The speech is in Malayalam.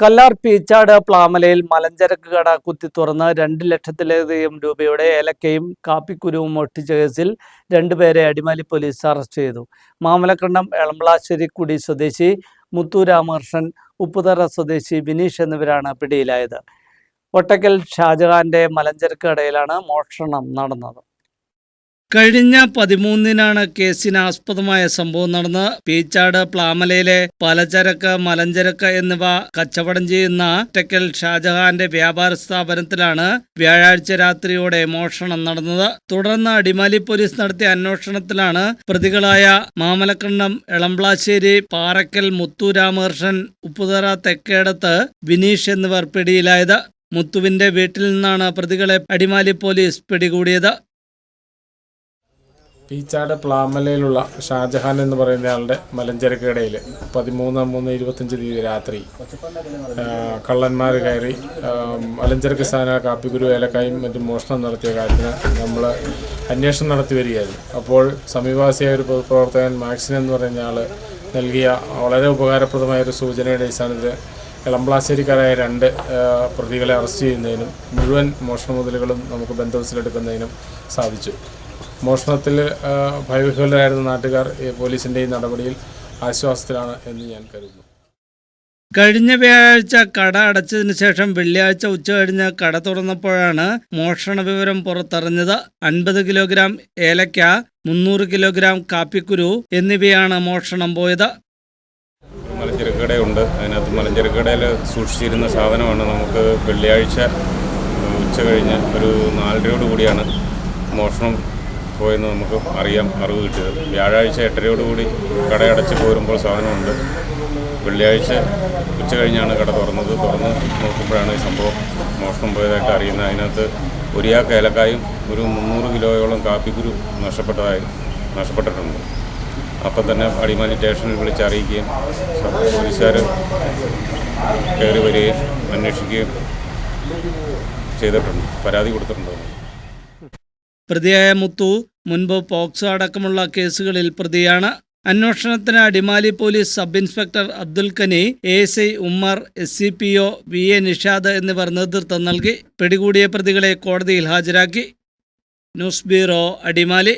കല്ലാർ പീച്ചാട് പ്ലാമലയിൽ മലഞ്ചരക്ക് കട കുത്തി തുറന്ന് രണ്ട് ലക്ഷത്തിലധികം രൂപയുടെ ഏലക്കയും കാപ്പിക്കുരുവും ഒട്ടിച്ച കേസിൽ രണ്ടുപേരെ അടിമാലി പോലീസ് അറസ്റ്റ് ചെയ്തു. മാമലക്കണ്ടം എളമ്പളാശ്ശേരി കുടി സ്വദേശി മുത്തു രാമകൃഷ്ണൻ ഉപ്പുതറ സ്വദേശി ബിനീഷ് എന്നിവരാണ് പിടിയിലായത്. ഒട്ടക്കൽ ഷാജഹാന്റെ മലഞ്ചരക്ക് കടയിലാണ് മോഷണം നടന്നത്. കഴിഞ്ഞ പതിമൂന്നിനാണ് കേസിന് ആസ്പദമായ സംഭവം നടന്നത് പീച്ചാട് പ്ലാമലയിലെ പലചരക്ക് മലഞ്ചരക്ക് എന്നിവ കച്ചവടം ചെയ്യുന്ന ടെക്കൽ ഷാജഹാന്റെ വ്യാപാര സ്ഥാപനത്തിലാണ് വ്യാഴാഴ്ച രാത്രിയോടെ മോഷണം നടന്നത്. തുടർന്ന് അടിമാലി പോലീസ് നടത്തിയ അന്വേഷണത്തിലാണ് പ്രതികളായ മാമലക്കണ്ണം എളംപ്ലാശ്ശേരി പാറക്കൽ മുത്തു രാമകൃഷ്ണൻ ഉപ്പുതറ തെക്കേടത്ത് വിനീഷ് എന്നിവർ പിടിയിലായത്. മുത്തുവിന്റെ വീട്ടിൽ നിന്നാണ് പ്രതികളെ അടിമാലി പോലീസ് പിടികൂടിയത്. പീച്ചാട് പ്ലാമലയിലുള്ള ഷാജഹാൻ എന്ന് പറയുന്നയാളുടെ മലഞ്ചരക്ക് കടയിൽ പതിമൂന്ന് മൂന്ന് ഇരുപത്തഞ്ച് തീയതി രാത്രി കള്ളന്മാർ കയറി മലഞ്ചരക്ക് സാധന കാപ്പിക്കുരു ഏലക്കായും മറ്റും മോഷണം നടത്തിയ കാര്യത്തിന് നമ്മൾ അന്വേഷണം നടത്തി വരികയായിരുന്നു. അപ്പോൾ സമീപവാസിയായ ഒരു പൊതുപ്രവർത്തകൻ മാക്സിൻ എന്ന് പറയുന്ന ആൾ നൽകിയ വളരെ ഉപകാരപ്രദമായ ഒരു സൂചനയുടെ അടിസ്ഥാനത്തിൽ ഇളംപ്ലാശ്ശേരിക്കാരായ രണ്ട് പ്രതികളെ അറസ്റ്റ് ചെയ്യുന്നതിനും മുഴുവൻ മോഷണ മുതലുകളും നമുക്ക് ബന്ധവസിലെടുക്കുന്നതിനും സാധിച്ചു. മോഷണത്തിൽ ഭയവിഹ്വലരായിരുന്ന നാട്ടുകാർ പോലീസിന്റെ ഈ നടപടിയിൽ ആശ്വാസത്തിലാണ് എന്ന് ഞാൻ കരുതുന്നു. കഴിഞ്ഞ വ്യാഴാഴ്ച കട അടച്ചതിനു ശേഷം വെള്ളിയാഴ്ച ഉച്ചകഴിഞ്ഞ് കട തുറന്നപ്പോഴാണ് മോഷണ വിവരം പുറത്തറിഞ്ഞത്. അൻപത് കിലോഗ്രാം ഏലക്ക മുന്നൂറ് കിലോഗ്രാം കാപ്പിക്കുരു എന്നിവയാണ് മോഷണം പോയത്. മലഞ്ചരക്കടയുണ്ട്. അതിനകത്ത് മലഞ്ചരക്കടയിൽ സൂക്ഷിച്ചിരുന്ന സാധനമാണ്. നമുക്ക് വെള്ളിയാഴ്ച ഉച്ച കഴിഞ്ഞ് ഒരു നാലരയോട് കൂടിയാണ് മോഷണം പോയെന്ന് നമുക്ക് അറിയാം അറിവ് കിട്ടിയത്. വ്യാഴാഴ്ച എട്ടരയോടുകൂടി കടയടച്ച് പോരുമ്പോൾ സാധനമുണ്ട്. വെള്ളിയാഴ്ച ഉച്ച കഴിഞ്ഞാണ് കട തുറന്നത്. തുറന്ന് നോക്കുമ്പോഴാണ് ഈ സംഭവം മോഷണം പോയതായിട്ട് അറിയുന്നത്. അതിനകത്ത് ഒരു ആ ഏലക്കായും ഒരു മുന്നൂറ് കിലോയോളം കാപ്പിക്കുരു നഷ്ടപ്പെട്ടതായി നഷ്ടപ്പെട്ടിട്ടുണ്ട്. അപ്പം തന്നെ അടിമാലി സ്റ്റേഷനിൽ വിളിച്ച് അറിയിക്കുകയും പോലീസുകാർ കയറി വരികയും അന്വേഷിക്കുകയും ചെയ്തിട്ടുണ്ട്. പരാതി കൊടുത്തിട്ടുണ്ട്. പ്രതിയായ മുത്തു മുൻപ് പോക്സോ അടക്കമുള്ള കേസുകളിൽ പ്രതിയാണ്. അന്വേഷണത്തിന് Adimali police sub inspector Abdul Kani A S I Ummar S C P O V A Nishad എന്നിവർ നേതൃത്വം നൽകി. പിടികൂടിയ പ്രതികളെ കോടതിയിൽ ഹാജരാക്കി. News bureau Adimali.